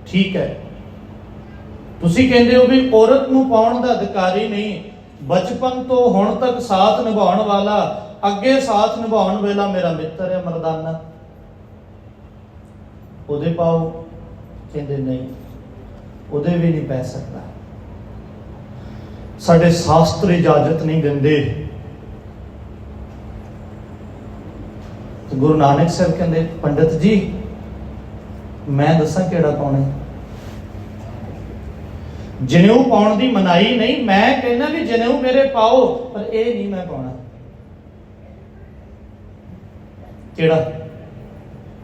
ਠੀਕ ਹੈ। ਤੁਸੀਂ ਕਹਿੰਦੇ ਹੋ ਵੀ ਔਰਤ ਨੂੰ ਪਾਉਣ ਦਾ ਅਧਿਕਾਰ ਹੀ ਨਹੀਂ। ਬਚਪਨ ਤੋਂ ਹੁਣ ਤੱਕ ਸਾਥ ਨਿਭਾਉਣ ਵਾਲਾ, ਅੱਗੇ ਸਾਥ ਨਿਭਾਉਣ ਵੇਲਾ ਮੇਰਾ ਮਿੱਤਰ ਹੈ ਮਰਦਾਨਾ। ਉਹਦੇ ਪਾਓ ਕਹਿੰਦੇ ਨਹੀਂ, ਉਹਦੇ ਵੀ ਨਹੀਂ ਪੈ ਸਕਦਾ। ਸਾਡੇ ਸ਼ਾਸਤਰ ਇਜਾਜ਼ਤ ਨਹੀਂ ਦਿੰਦੇ। ਗੁਰੂ ਨਾਨਕ ਸਾਹਿਬ ਕਹਿੰਦੇ, ਪੰਡਤ ਜੀ, ਮੈਂ ਦੱਸਾਂ ਕਿਹੜਾ ਕੌਣ ਹੈ? ਜਨੇਊ ਪਾਉਣ ਦੀ ਮਨਾਈ ਨਹੀਂ, ਮੈਂ ਕਹਿੰਦਾ ਵੀ ਜਨੇਊ ਮੇਰੇ ਪਾਓ, ਪਰ ਇਹ ਨਹੀਂ ਮੈਂ ਪਾਉਣਾ। ਕਿਹੜਾ?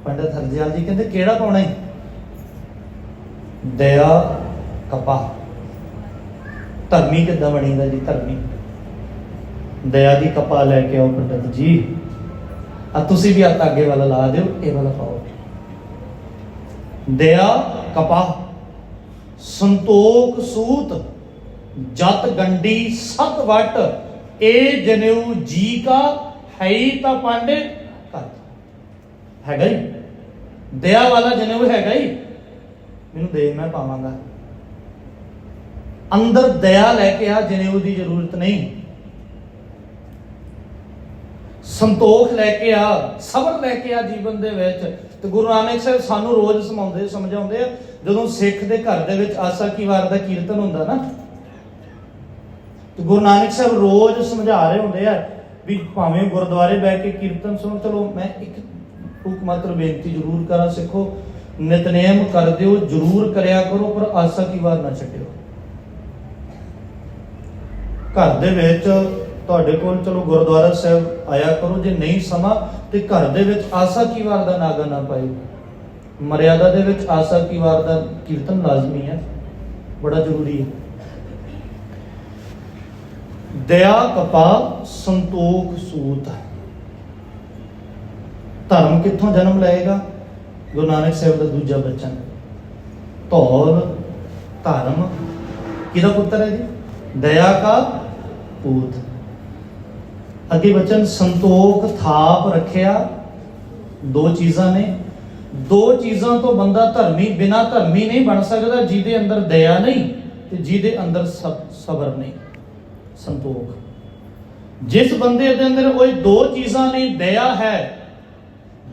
ਪੰਡਤ ਹਰਦਿਆਲ ਜੀ ਕਹਿੰਦੇ ਕਿਹੜਾ ਪਾਉਣਾ ਹੈ ਦਇਆ ਕਪਾ ਧਰਮੀ ਕਿੱਦਾਂ ਬਣੀਦਾ ਜੀ, ਧਰਮੀ? ਦਇਆ ਦੀ ਕਪਾ ਲੈ ਕੇ ਆਓ ਪੰਡਤ ਜੀ। ਆ ਤੁਸੀਂ ਵੀ ਹੱਥ ਅੱਗੇ ਵਾਲਾ ਲਾ ਦਿਓ, ਇਹ ਵਾਲਾ ਪਾਓ। ਦਇਆ ਕਪਾ ਸੰਤੋਖ ਸੂਤ, ਜਤ ਗੰਡੀ ਸਤ ਵਟ ਇਹ ਜਨੇਊ ਜੀ ਕਾ ਹੈ ਹੀ ਤਾਂ ਪਾਂਡੇ ਘਰ। ਹੈਗਾ ਹੀ ਦਇਆ ਵਾਲਾ ਜਨੇਊ ਹੈਗਾ ਹੀ ਮੈਨੂੰ ਦੇ ਮੈਂ ਪਾਵਾਂਗਾ। ਅੰਦਰ ਦਇਆ ਲੈ ਕੇ ਆ ਜਨੇਊ ਦੀ ਜ਼ਰੂਰਤ ਨਹੀਂ। ਸੰਤੋਖ ਲੈ ਕੇ ਆ, ਸਬਰ ਲੈ ਕੇ ਆ ਜੀਵਨ ਦੇ ਵਿੱਚ। ਤੇ ਗੁਰੂ ਨਾਨਕ ਸਾਹਿਬ ਸਾਨੂੰ ਰੋਜ਼ ਸਮਾਉਂਦੇ, ਸਮਝਾਉਂਦੇ ਆ, ਜਦੋਂ ਸਿੱਖ ਦੇ ਘਰ ਦੇ ਵਿੱਚ ਆਸਾ ਕੀ ਵਾਰ ਦਾ ਕੀਰਤਨ ਹੁੰਦਾ ਨਾ, ਤੇ ਗੁਰੂ ਨਾਨਕ ਸਾਹਿਬ ਰੋਜ਼ ਸਮਝਾ ਰਹੇ ਹੁੰਦੇ ਆ ਵੀ ਭਾਵੇਂ ਗੁਰਦੁਆਰੇ ਬੈ ਕੇ ਕੀਰਤਨ ਸੁਣ, ਚਲੋ ਮੈਂ ਇੱਕ ਹੁਕਮ ਮਾਤਰ ਬੇਨਤੀ ਜ਼ਰੂਰ ਕਰਾਂ ਸਿੱਖੋ, ਨਿਤਨੇਮ ਕਰ ਦਿਓ, ਜ਼ਰੂਰ ਕਰਿਆ ਕਰੋ, ਪਰ ਆਸਾ ਕੀ ਵਾਰ ਨਾ ਛੱਡਿਓ। ਘਰ ਦੇ ਵਿੱਚ ਤੁਹਾਡੇ ਕੋਲ ਚਲੋ ਗੁਰਦੁਆਰਾ ਸਾਹਿਬ ਆਇਆ ਕਰੋ, ਜੇ ਨਹੀਂ ਸਮਾਂ ਤੇ ਘਰ ਦੇ ਵਿੱਚ ਆਸਾ ਕੀ ਵਾਰ ਦਾ ਨਾਗਾ ਨਾ ਪਾਏ ਮਰਿਆਦਾ ਦੇ ਵਿੱਚ ਆਸਾ ਕੀ ਵਾਰ ਦਾ ਕੀਰਤਨ ਲਾਜ਼ਮੀ ਹੈ? ਬੜਾ ਜ਼ਰੂਰੀ ਹੈ। ਦਇਆ ਕਪਾ ਸੰਤੋਖ ਸੂਤ ਧਰਮ ਕਿੱਥੋਂ ਜਨਮ ਲਏਗਾ? ਗੁਰੂ ਨਾਨਕ ਸਾਹਿਬ ਦਾ ਦੂਜਾ ਬਚਨ। ਧੌਲ, ਧਰਮ, ਕਿਹਦਾ ਪੁੱਤਰ ਹੈ ਜੀ? ਦਇਆ ਕਾ ਪੂਤ। ਅੱਗੇ ਬਚਨ, ਸੰਤੋਖ ਥਾਪ ਰੱਖਿਆ। ਦੋ ਚੀਜ਼ਾਂ ਨੇ। ਦੋ ਚੀਜ਼ਾਂ ਤੋਂ ਬੰਦਾ ਧਰਮੀ, ਬਿਨਾ ਧਰਮੀ ਨਹੀਂ ਬਣ ਸਕਦਾ, ਜਿਹਦੇ ਅੰਦਰ ਦਇਆ ਨਹੀਂ ਤੇ ਜਿਹਦੇ ਅੰਦਰ ਸਬ- ਸਬਰ ਨਹੀਂ, ਸੰਤੋਖ। ਜਿਸ ਬੰਦੇ ਦੇ ਅੰਦਰ ਉਹ ਦੋ ਚੀਜ਼ਾਂ ਨੇ, ਦਇਆ ਹੈ,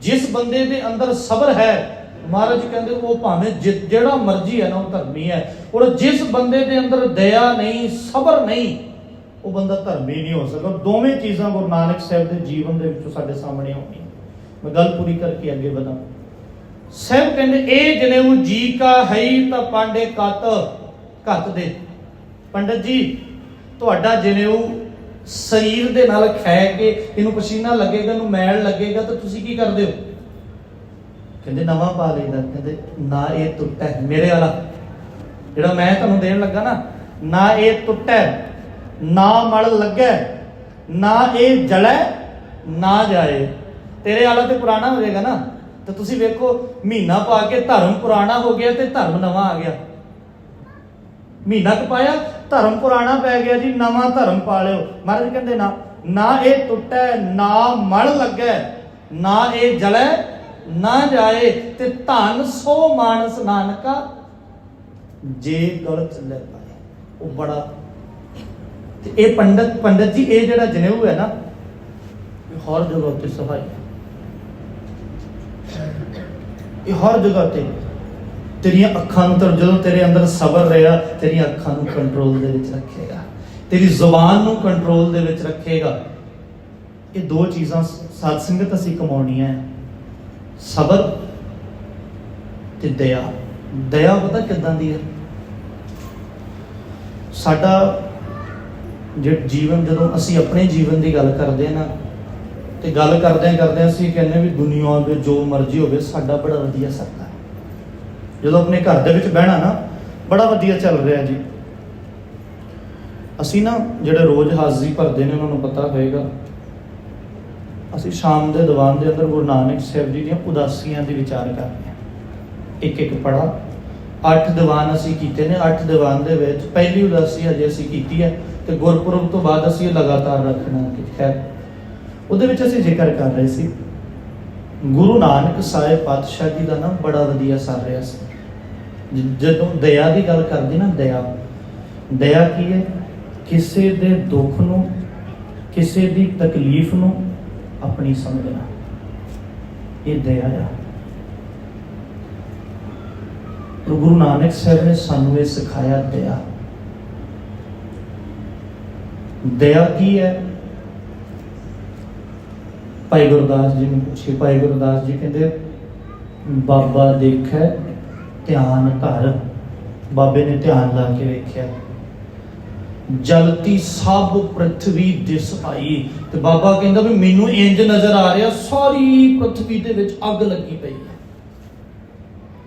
ਜਿਸ ਬੰਦੇ ਦੇ ਅੰਦਰ ਸਬਰ ਹੈ, ਮਹਾਰਾਜ ਕਹਿੰਦੇ ਉਹ ਭਾਵੇਂ ਜਿ- ਜਿਹੜਾ ਮਰਜ਼ੀ ਹੈ ਨਾ, ਉਹ ਧਰਮੀ ਹੈ। ਔਰ ਜਿਸ ਬੰਦੇ ਦੇ ਅੰਦਰ ਦਇਆ ਨਹੀਂ, ਸਬਰ ਨਹੀਂ ਉਹ ਬੰਦਾ ਧਰਮੀ ਨਹੀਂ ਹੋ ਸਕਦਾ। ਦੋਵੇਂ ਚੀਜ਼ਾਂ ਗੁਰੂ ਨਾਨਕ ਸਾਹਿਬ ਦੇ ਜੀਵਨ ਦੇ ਵਿੱਚੋਂ ਸਾਡੇ ਸਾਹਮਣੇ ਆਉਂਦੀਆਂ। ਮੈਂ ਗੱਲ ਪੂਰੀ ਕਰਕੇ ਅੱਗੇ ਵਧਾਂ। ਸਾਹਿਬ ਕਹਿੰਦੇ ਇਹ ਜਨੇਊ ਜੀ ਕਾ ਹੈ ਤਾਂ ਪਾਂਡੇ ਕਤ ਕਤ ਦੇ। ਪੰਡਤ ਜੀ ਤੁਹਾਡਾ ਜਨੇਊ ਸਰੀਰ ਦੇ ਨਾਲ ਖੈ ਕੇ ਇਹਨੂੰ ਪਸੀਨਾ ਲੱਗੇਗਾ ਇਹਨੂੰ ਮੈਲ ਲੱਗੇਗਾ ਤਾਂ ਤੁਸੀਂ ਕੀ ਕਰਦੇ ਹੋ? ਕਹਿੰਦੇ ਨਵਾਂ ਪਾ ਲਈਦਾ ਕਹਿੰਦੇ ਨਾ ਇਹ ਟੁੱਟਾ ਹੈ, ਮੇਰੇ ਵਾਲਾ। ਜਿਹੜਾ ਮੈਂ ਤੁਹਾਨੂੰ ਦੇਣ ਲੱਗਾ ਨਾ ਨਾ ਇਹ ਟੁੱਟਾ ਨਾ ਮਲ ਲੱਗੈ, ਨਾ ਇਹ ਜਲੈ, ਨਾ ਜਾਏ। ਤੇਰੇ ਵਾਲਾ ਤੇ ਪੁਰਾਣਾ ਹੋ ਜਾਏਗਾ ਨਾ। ਤਾਂ ਤੁਸੀਂ ਵੇਖੋ, ਮਹੀਨਾ ਪਾ ਕੇ ਧਰਮ ਪੁਰਾਣਾ ਹੋ ਗਿਆ ਤੇ ਧਰਮ ਨਵਾਂ ਆ ਗਿਆ। ਮਹੀਨਾ ਕੁ ਪਾਇਆ, ਧਰਮ ਪੁਰਾਣਾ ਪੈ ਗਿਆ ਜੀ, ਨਵਾਂ ਧਰਮ ਪਾ ਲਿਓ। ਮਹਾਰਾਜ ਕਹਿੰਦੇ ਨਾ ਨਾ ਇਹ ਟੁੱਟੈ, ਨਾ ਮਲ ਲੱਗੈ, ਨਾ ਇਹ ਜਲੈ, ਨਾ ਜਾਏ। ਤੇ ਧਨ ਸੋ ਮਾਨਸ ਨਾਨਕਾ, ਜੇ ਗਲਤ ਲੈ ਪਾਏ ਉਹ ਬੜਾ ਤੇ ਇਹ ਪੰਡਤ ਪੰਡਤ ਜੀ, ਇਹ ਜਿਹੜਾ ਜਨੇਊ ਹੈ ਨਾ, ਇਹ ਹਰ ਜਗ੍ਹਾ ਉੱਤੇ ਸਫ਼ਾਈ ਇਹ ਹਰ ਜਗ੍ਹਾ ਤੇ ਤੇਰੀਆਂ ਅੱਖਾਂ ਨੂੰ ਤਾਂ ਜਦੋਂ ਤੇਰੇ ਅੰਦਰ ਸਬਰ ਰਿਹਾ, ਤੇਰੀਆਂ ਅੱਖਾਂ ਨੂੰ ਕੰਟਰੋਲ ਦੇ ਵਿੱਚ ਰੱਖੇਗਾ। ਤੇਰੀ ਜ਼ੁਬਾਨ ਨੂੰ ਕੰਟਰੋਲ ਦੇ ਵਿੱਚ ਰੱਖੇਗਾ। ਇਹ ਦੋ ਚੀਜ਼ਾਂ ਸਾਧ ਸੰਗਤ ਅਸੀਂ ਕਮਾਉਣੀਆਂ ਹੈ। ਸਬਰ ਤੇ ਦਇਆ। ਦਇਆ ਪਤਾ ਕਿੱਦਾਂ ਦੀ ਹੈ? ਸਾਡਾ ਜੇ ਜੀਵਨ ਜਦੋਂ ਅਸੀਂ ਆਪਣੇ ਜੀਵਨ ਦੀ ਗੱਲ ਕਰਦੇ ਹਾਂ ਨਾ, ਤੇ ਗੱਲ ਕਰਦੇ ਕਰਦੇ ਅਸੀਂ ਕਹਿੰਦੇ ਵੀ ਦੁਨੀਆ ਦੇ ਜੋ ਮਰਜ਼ੀ ਹੋਵੇ, ਸਾਡਾ ਬੜਾ ਵਧੀਆ ਸਰਦਾ ਜਦੋਂ ਆਪਣੇ ਘਰ ਦੇ ਵਿੱਚ ਬਹਿਣਾ ਨਾ, ਬੜਾ ਵਧੀਆ ਚੱਲ ਰਿਹਾ ਜੀ। ਅਸੀਂ ਨਾ ਜਿਹੜੇ ਰੋਜ਼ ਹਾਜ਼ਰੀ ਭਰਦੇ ਨੇ, ਉਹਨਾਂ ਨੂੰ ਪਤਾ ਹੋਏਗਾ, ਅਸੀਂ ਸ਼ਾਮ ਦੇ ਦੀਵਾਨ ਦੇ ਅੰਦਰ ਗੁਰੂ ਨਾਨਕ ਸਾਹਿਬ ਜੀ ਦੀਆਂ ਉਦਾਸੀਆਂ ਦੇ ਵਿਚਾਰ ਕਰਦੇ ਹਾਂ। ਇੱਕ ਇੱਕ ਪੜਾ ਅੱਠ ਦੀਵਾਨ ਅਸੀਂ ਕੀਤੇ ਨੇ, ਅੱਠ ਦੀਵਾਨ ਦੇ ਵਿੱਚ ਪਹਿਲੀ ਉਦਾਸੀ ਹਜੇ ਅਸੀਂ ਕੀਤੀ ਹੈ। ਤੇ ਗੁਰਪੁਰਬ ਤੋਂ ਬਾਅਦ ਅਸੀਂ ਇਹ ਲਗਾਤਾਰ ਰੱਖਣਾ ਕਿ ਉਹਦੇ ਵਿੱਚ ਅਸੀਂ ਜ਼ਿਕਰ ਕਰ ਰਹੇ ਸੀ। ਗੁਰੂ ਨਾਨਕ ਸਾਹਿਬ ਪਾਤਸ਼ਾਹ ਜੀ ਦਾ ਨਾ ਬੜਾ ਵਧੀਆ ਸਰ ਰਿਹਾ ਸੀ। ਜਦੋਂ ਦਇਆ ਦੀ ਗੱਲ ਕਰਦੇ ਨਾ ਦਇਆ ਦਇਆ ਕੀ ਹੈ? ਕਿਸੇ ਦੇ ਦੁੱਖ ਨੂੰ, ਕਿਸੇ ਦੀ ਤਕਲੀਫ ਨੂੰ ਆਪਣੀ ਸਮਝਣਾ। ਇਹ ਦਇਆ ਆ। ਗੁਰੂ ਨਾਨਕ ਸਾਹਿਬ ਨੇ ਸਾਨੂੰ ਇਹ ਸਿਖਾਇਆ ਦਇਆ। ਦਇਆ ਕੀ ਹੈ? ਭਾਈ ਗੁਰਦਾਸ ਜੀ ਨੂੰ ਪੁੱਛੇ ਭਾਈ ਗੁਰਦਾਸ ਜੀ ਕਹਿੰਦੇ, ਬਾਬਾ ਦੇਖੈ, ਧਿਆਨ ਧਰ ਬਾਬੇ ਨੇ ਧਿਆਨ ਲਾ ਕੇ ਵੇਖਿਆ। ਜਲਤੀ ਸਭ ਪ੍ਰithvi ਦਿਸ ਆਈ। ਤੇ ਬਾਬਾ ਕਹਿੰਦਾ ਵੀ ਮੈਨੂੰ ਇੰਜ ਨਜ਼ਰ ਆ ਰਿਹਾ, ਸਾਰੀ ਪ੍ਰithvi ਦੇ ਵਿੱਚ ਅੱਗ ਲੱਗੀ ਪਈ ਹੈ।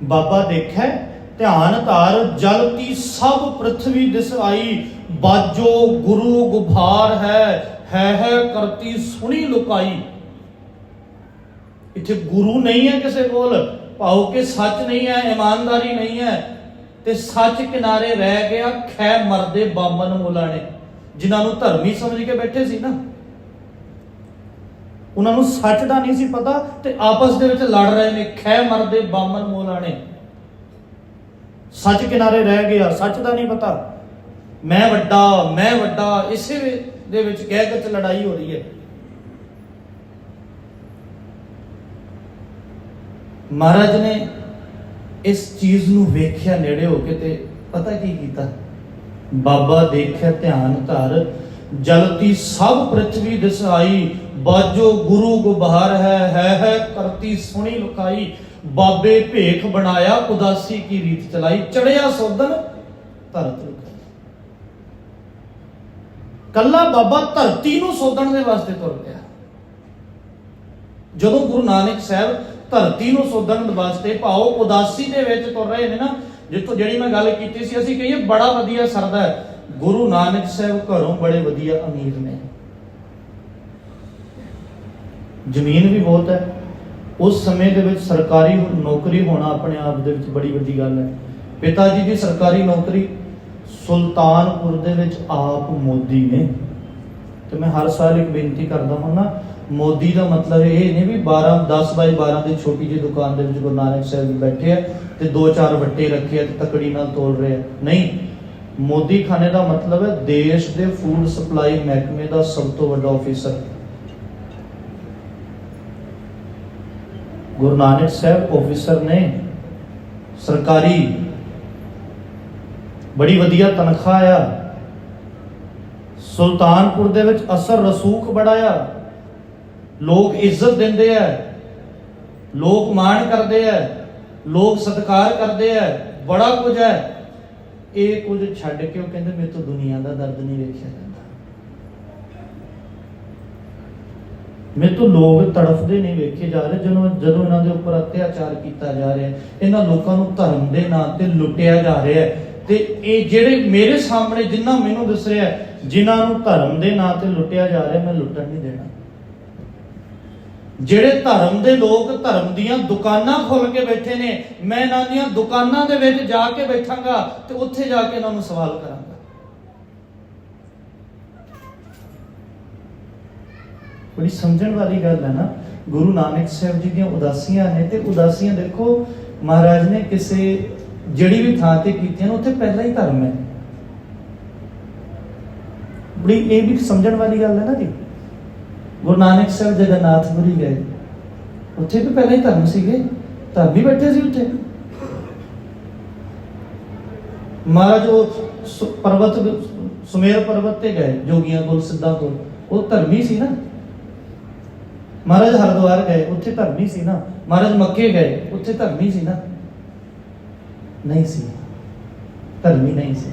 ਬਾਬਾ ਦੇਖੈ, ਧਿਆਨ ਧਾਰ ਜਲਤੀ ਸਭ ਪ੍ਰithvi ਦਿਸ ਆਈ। ਬਾਜੋ ਗੁਰੂ ਗੁਭਾਰ ਹੈ ਹੈ ਹੈ ਕਰਤੀ ਸੁਣੀ ਲੁਕਾਈ। ਇੱਥੇ ਗੁਰੂ ਨਹੀਂ ਹੈ ਕਿਸੇ ਕੋਲ, ਭਾਉ ਕਿ ਸੱਚ ਨਹੀਂ ਹੈ, ਇਮਾਨਦਾਰੀ ਨਹੀਂ ਹੈ। ਤੇ ਸੱਚ ਕਿਨਾਰੇ ਰਹਿ ਗਿਆ ਖੈ ਮਰਦੇ ਬਾਮਨ ਮੋਲਾ ਜਿਨ੍ਹਾਂ ਨੂੰ ਧਰਮੀ ਸਮਝ ਕੇ ਬੈਠੇ ਸੀ ਨਾ। ਉਹਨਾਂ ਨੂੰ ਸੱਚ ਦਾ ਨਹੀਂ ਸੀ ਪਤਾ ਤੇ ਆਪਸ ਦੇ ਵਿੱਚ ਲੜ ਰਹੇ ਨੇ, ਖੈ ਮਰਦੇ ਬਾਮਨ ਮੋਲਾ ਨੇ ਸੱਚ ਕਿਨਾਰੇ ਰਹਿ ਗਿਆ, ਸੱਚ ਦਾ ਨਹੀਂ ਪਤਾ। ਮੈਂ ਵੱਡਾ ਮੈਂ ਵੱਡਾ, ਇਸੇ ਦੇ ਵਿੱਚ ਕਹਿ ਕੇ ਤੇ ਲੜਾਈ ਹੋ ਰਹੀ ਹੈ। ਮਹਾਰਾਜ ਨੇ ਇਸ ਚੀਜ਼ ਨੂੰ ਵੇਖਿਆ ਨੇੜੇ ਹੋ ਕੇ ਤੇ ਪਤਾ ਕੀ ਕੀਤਾ? ਬਾਬਾ ਦੇਖਿਆ ਧਿਆਨ ਧਰ ਜਲਤੀ ਸਭ ਪ੍ਰithvi ਦਿਸਾਈ, ਬਾਜੋ ਗੁਰੂ ਗੁਬਹਾਰ ਹੈ ਹੈ ਹੈ, ਕਰਤੀ ਸੁਣੀ ਲੁਕਾਈ, ਬਾਬੇ ਭੇਖ ਬਣਾਇਆ, ਉਦਾਸੀ ਕੀ ਰੀਤ ਚਲਾਈ, ਚੜਿਆ ਸੋਧਨ ਧਰਤ ਕੱਲਾ ਬਾਬਾ ਧਰਤੀ ਨੂੰ ਸੋਧਣ ਦੇ ਵਾਸਤੇ ਤੁਰ ਪਿਆ। ਜਦੋਂ ਗੁਰੂ ਨਾਨਕ ਸਾਹਿਬ ਧਰਤੀ ਨੂੰ ਸੋਧਣ ਵਾਸਤੇ ਭਾਉ ਉਦਾਸੀ ਦੇ ਵਿੱਚ ਤੁਰ ਰਹੇ ਨੇ ਨਾ, ਜਿੱਥੋਂ ਜਿਹੜੀ ਮੈਂ ਗੱਲ ਕੀਤੀ ਸੀ, ਅਸੀਂ ਕਹੀਏ ਬੜਾ ਵਧੀਆ ਸਰਦਾ ਹੈ। ਗੁਰੂ ਨਾਨਕ ਸਾਹਿਬ ਘਰੋਂ ਬੜੇ ਵਧੀਆ ਅਮੀਰ ਨੇ। ਜ਼ਮੀਨ ਵੀ ਬਹੁਤ ਹੈ। ਉਸ ਸਮੇਂ ਦੇ ਵਿੱਚ ਸਰਕਾਰੀ ਨੌਕਰੀ ਹੋਣਾ ਆਪਣੇ ਆਪ ਦੇ ਵਿੱਚ ਬੜੀ ਵੱਡੀ ਗੱਲ ਹੈ। ਪਿਤਾ ਜੀ ਦੀ ਸਰਕਾਰੀ ਨੌਕਰੀ ਸੁਲਤਾਨਪੁਰ ਦੇ ਵਿੱਚ ਆਪ ਮੋਦੀ ਨੇ। ਤੇ ਮੈਂ ਹਰ ਸਾਲ ਇੱਕ ਬੇਨਤੀ ਕਰਦਾ ਹਾਂ ਨਾ, ਮੋਦੀ ਦਾ ਮਤਲਬ ਇਹ ਨਹੀਂ ਵੀ 12 10 ਬਾਈ 12 ਦੀ ਛੋਟੀ ਜਿਹੀ ਦੁਕਾਨ ਦੇ ਵਿੱਚ ਗੁਰੂ ਨਾਨਕ ਸਾਹਿਬ ਜੀ ਬੈਠੇ ਆ ਤੇ ਦੋ ਚਾਰ ਵੱਟੇ ਰੱਖੇ ਆ ਤੇ ਤਕੜੀ ਨਾਲ ਤੋਲ ਰਹੇ ਆ। ਨਹੀਂ, ਮੋਦੀ ਖਾਨੇ ਦਾ ਮਤਲਬ ਹੈ ਦੇਸ਼ ਦੇ ਫੂਡ ਸਪਲਾਈ ਮਹਿਕਮੇ ਦਾ ਸਭ ਤੋਂ ਵੱਡਾ ਆਫੀਸਰ ਗੁਰੂ ਨਾਨਕ ਸਾਹਿਬ ਆਫੀਸਰ ਨੇ ਸਰਕਾਰੀ ਬੜੀ ਵਧੀਆ ਤਨਖਾਹ ਆ। ਸੁਲਤਾਨਪੁਰ ਦੇ ਵਿੱਚ ਅਸਰ ਰਸੂਖ ਬੜਾ ਆ। ਲੋਕ ਇੱਜ਼ਤ ਦਿੰਦੇ ਆ। ਲੋਕ ਮਾਣ ਕਰਦੇ ਆ। ਲੋਕ ਸਤਿਕਾਰ ਕਰਦੇ ਆ। ਬੜਾ ਕੁਝ ਹੈ ਇਹ ਕੁਝ ਛੱਡ ਕੇ ਉਹ ਕਹਿੰਦੇ, ਮੇਰੇ ਤੋਂ ਦੁਨੀਆ ਦਾ ਦਰਦ ਨਹੀਂ ਵੇਖਿਆ ਜਾਂਦਾ। ਮੇਰੇ ਤੋਂ ਲੋਕ ਤੜਫਦੇ ਨਹੀਂ ਵੇਖੇ ਜਾ ਰਹੇ। ਜਦੋਂ ਜਦੋਂ ਇਹਨਾਂ ਦੇ ਉੱਪਰ ਅਤਿਆਚਾਰ ਕੀਤਾ ਜਾ ਰਿਹਾ, ਇਹਨਾਂ ਲੋਕਾਂ ਨੂੰ ਧਰਮ ਦੇ ਨਾਂ ਤੇ ਲੁੱਟਿਆ ਜਾ ਰਿਹਾ। ਹੈ ਤੇ ਇਹ ਜਿਹੜੇ ਮੇਰੇ ਸਾਹਮਣੇ ਜਿੰਨਾ ਮੈਨੂੰ ਦਿਸ ਰਿਹਾ ਹੈ, ਜਿਨ੍ਹਾਂ ਨੂੰ ਧਰਮ ਦੇ ਨਾਂ ਤੇ ਲੁੱਟਿਆ ਜਾ ਰਿਹਾ ਮੈਂ ਲੁੱਟਣ ਨਹੀਂ ਦੇਣਾ। ਜਿਹੜੇ ਧਰਮ ਦੇ ਲੋਕ ਧਰਮ ਦੀਆਂ ਦੁਕਾਨਾਂ ਖੋਲ ਕੇ ਬੈਠੇ ਨੇ ਮੈਂ ਇਹਨਾਂ ਦੀਆਂ ਦੁਕਾਨਾਂ ਦੇ ਵਿੱਚ ਜਾ ਕੇ ਬੈਠਾਂਗਾ ਤੇ ਉੱਥੇ ਜਾ ਕੇ ਇਹਨਾਂ ਨੂੰ ਸਵਾਲ ਕਰਾਂਗਾ। ਬੜੀ ਸਮਝਣ ਵਾਲੀ ਗੱਲ ਹੈ ਨਾ ਗੁਰੂ ਨਾਨਕ ਸਾਹਿਬ ਜੀ ਦੀਆਂ ਉਦਾਸੀਆਂ ਨੇ ਤੇ ਉਦਾਸੀਆਂ ਦੇਖੋ ਮਹਾਰਾਜ ਨੇ ਕਿਸੇ ਜਿਹੜੀ ਵੀ ਥਾਂ ਤੇ ਕੀਤੀਆਂ ਨੇ, ਉੱਥੇ ਪਹਿਲਾਂ ਹੀ ਧਰਮ ਹੈ। ਬੜੀ ਇਹ ਵੀ ਸਮਝਣ ਵਾਲੀ ਗੱਲ ਹੈ ਨਾ ਜੀ। ਗੁਰੂ ਨਾਨਕ ਸਾਹਿਬ ਜਗਨਨਾਥਪੁਰੀ ਗਏ। ਉੱਥੇ ਵੀ ਪਹਿਲਾਂ ਹੀ ਧਰਮ ਸੀਗੇ। ਧਰਮ ਵੀ ਬੈਠੇ ਸੀ ਉੱਥੇ। ਮਹਾਰਾਜ ਉਹ ਪਰਬਤ ਸੁਮੇਰ ਪਰਬਤ ਤੇ ਗਏ, ਜੋਗੀਆਂ ਕੋਲ, ਸਿੱਧਾ ਕੋਲ। ਉਹ ਧਰਮੀ ਸੀ ਨਾ। ਮਹਾਰਾਜ ਹਰਿਦੁਆਰ ਗਏ, ਉੱਥੇ ਧਰਮੀ ਸੀ ਨਾ। ਮਹਾਰਾਜ ਮੱਕੇ ਗਏ, ਉੱਥੇ ਧਰਮੀ ਸੀ ਨਾ। ਨਹੀਂ ਸੀ। ਧਰਮੀ ਨਹੀਂ ਸੀ।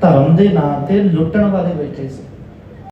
ਧਰਮ ਦੇ ਨਾਂ ਤੇ ਲੁੱਟਣ ਵਾਲੇ ਬੈਠੇ ਸੀ।